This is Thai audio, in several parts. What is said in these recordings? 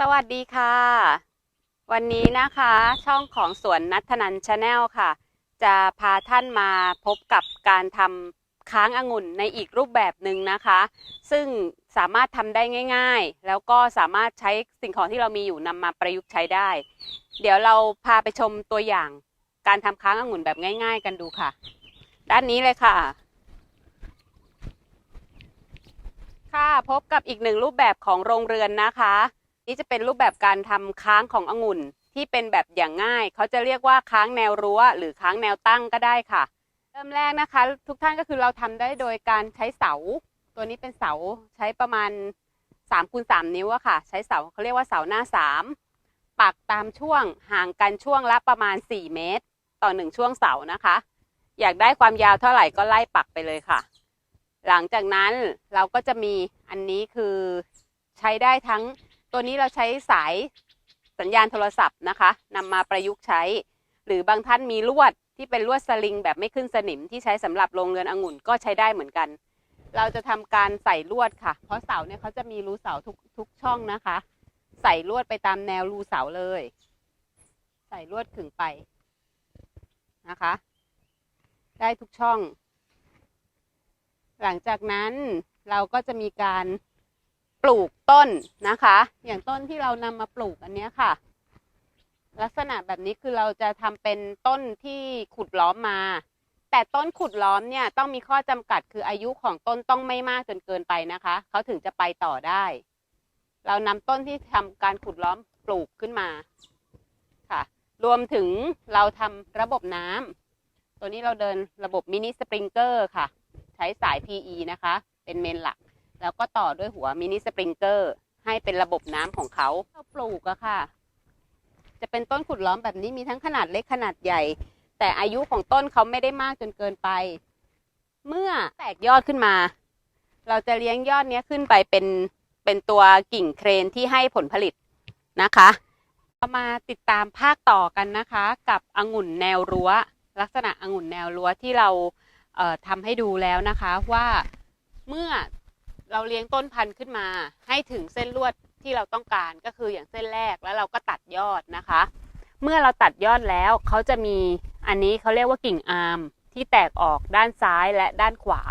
สวัสดีค่ะ วันนี้นะคะช่องของสวนนัทนันชาแนลค่ะ จะพาท่านมาพบกับการทำค้างองุ่นในอีกรูปแบบหนึ่งนะคะ ซึ่งสามารถทำได้ง่าย ๆ แล้วก็สามารถใช้สิ่งของที่เรามีอยู่นำมาประยุกต์ใช้ได้ เดี๋ยวเราพาไปชมตัวอย่างการทำค้างองุ่นแบบง่าย ๆ กันดูค่ะ ด้านนี้เลยค่ะค่ะพบกับอีกหนึ่งรูปแบบของโรงเรือนนะคะ นี่จะเป็นรูปแบบการทำค้างขององุ่นที่เป็นแบบอย่างง่าย เขาจะเรียกว่าค้างแนวรั้ว หรือค้างแนวตั้งก็ได้ค่ะ เริ่มแรกนะคะ ทุกท่านก็คือเราทำได้โดยการใช้เสา ตัวนี้เป็นเสาใช้ประมาณ3คูณ3นิ้วอะค่ะ ใช้เสาเขาเรียกว่าเสาหน้า 3 ปักตามช่วงห่างกันช่วงละประมาณ 4 เมตร ต่อหนึ่งช่วงเสานะคะ อยากได้ความยาวเท่าไหร่ก็ไล่ปักไปเลยค่ะ หลังจากนั้นเราก็จะมีอันนี้คือใช้ได้ทั้ง ตัวนี้เราใช้สายสัญญาณโทรศัพท์นะคะนำมาประยุกต์ใช้ หรือบางท่านมีลวดที่เป็นลวดสลิงแบบไม่ขึ้นสนิมที่ใช้สำหรับโรงเรือนองุ่นก็ใช้ได้เหมือนกัน เราจะทำการใส่ลวดค่ะ เพราะเสาเนี่ยเขาจะมีรูเสาทุกทุกช่องนะคะ ใส่ลวดไปตามแนวรูเสาเลย ใส่ลวดขึงไปนะคะ ได้ทุกช่อง หลังจากนั้นเราก็จะมีการ ปลูกต้นนะคะ อย่างต้นที่เรานำมาปลูกอันนี้ค่ะ ลักษณะแบบนี้คือเราจะทำเป็นต้นที่ขุดล้อมมา แต่ต้นขุดล้อมเนี่ยต้องมีข้อจำกัดคืออายุของต้นต้องไม่มากจนเกินไปนะคะ เขาถึงจะไปต่อได้ เรานำต้นที่ทำการขุดล้อมปลูกขึ้นมาค่ะ รวมถึงเราทำระบบน้ำตัวนี้เราเดินระบบมินิสปริงเกอร์ค่ะ ใช้สาย PE นะคะ เป็นเมนหลัก แล้วก็ต่อด้วยหัวมินิสปริงเกอร์ให้เป็นระบบน้ำของเขาเราปลูกอะค่ะ จะเป็นต้นขุดล้อมแบบนี้มีทั้งขนาดเล็กขนาดใหญ่ แต่อายุของต้นเขาไม่ได้มากจนเกินไป เมื่อแตกยอดขึ้นมา เราจะเลี้ยงยอดนี้ขึ้นไปเป็นเป็นตัวกิ่งเครนที่ให้ผลผลิตนะคะเรามาติดตามภาคต่อกันนะคะ กับองุ่นแนวรั้ว ลักษณะองุ่นแนวรั้วที่เราเทำให้ดูแล้วนะคะว่าเมื่อ เราเลี้ยงต้นพันธุ์ขึ้นมา ให้ถึงเส้นลวดที่เราต้องการก็คืออย่างเส้นแรกแล้วเราก็ตัดยอดนะคะ เมื่อเราตัดยอดแล้วเขาจะมีอันนี้เขาเรียกว่ากิ่งอาร์มที่แตกออกด้านซ้ายและด้านขวา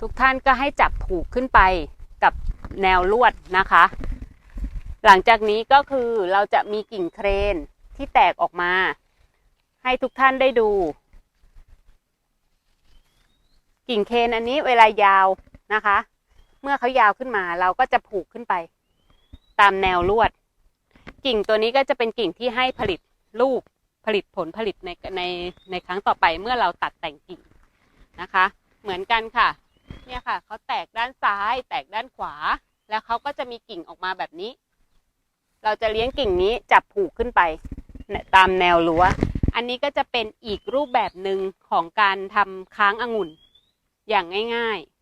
ทุกท่านก็ให้จับผูกขึ้นไปกับแนวลวดนะคะ หลังจากนี้ก็คือเราจะมีกิ่งเครนที่แตกออกมา ให้ทุกท่านได้ดู กิ่งเคนอันนี้เวลายาวนะคะ มื่อเขายาวขึ้นมาเราก็จะผูกขึ้นไป ตามแนวลวด กิ่งตัวนี้ก็จะเป็นกิ่งที่ให้ผลิตลูกผลิตผลผลิตในในในครั้งต่อไปเมื่อเราตัดแต่งกิ่งนะคะ เหมือนกันค่ะ เนี่ยค่ะเขาแตกด้านซ้าย แตกด้านขวา แล้วเขาก็จะมีกิ่งออกมาแบบนี้ เราจะเลี้ยงกิ่งนี้จับผูกขึ้นไปตามแนวรั้ว อันนี้ก็จะเป็นอีกรูปแบบหนึ่งของการทำค้างองุ่นอย่างง่าย ๆ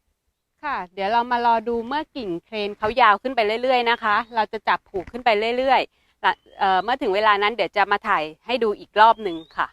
ค่ะ เดี๋ยวเรามารอดูเมื่อกิ่งเครนเขายาวขึ้นไปเรื่อย ๆ นะคะ เราจะจับผูกขึ้นไปเรื่อยๆหลังเออเมื่อถึงเวลานั้นเดี๋ยวจะมาถ่ายให้ดูอีกรอบหนึ่งค่ะ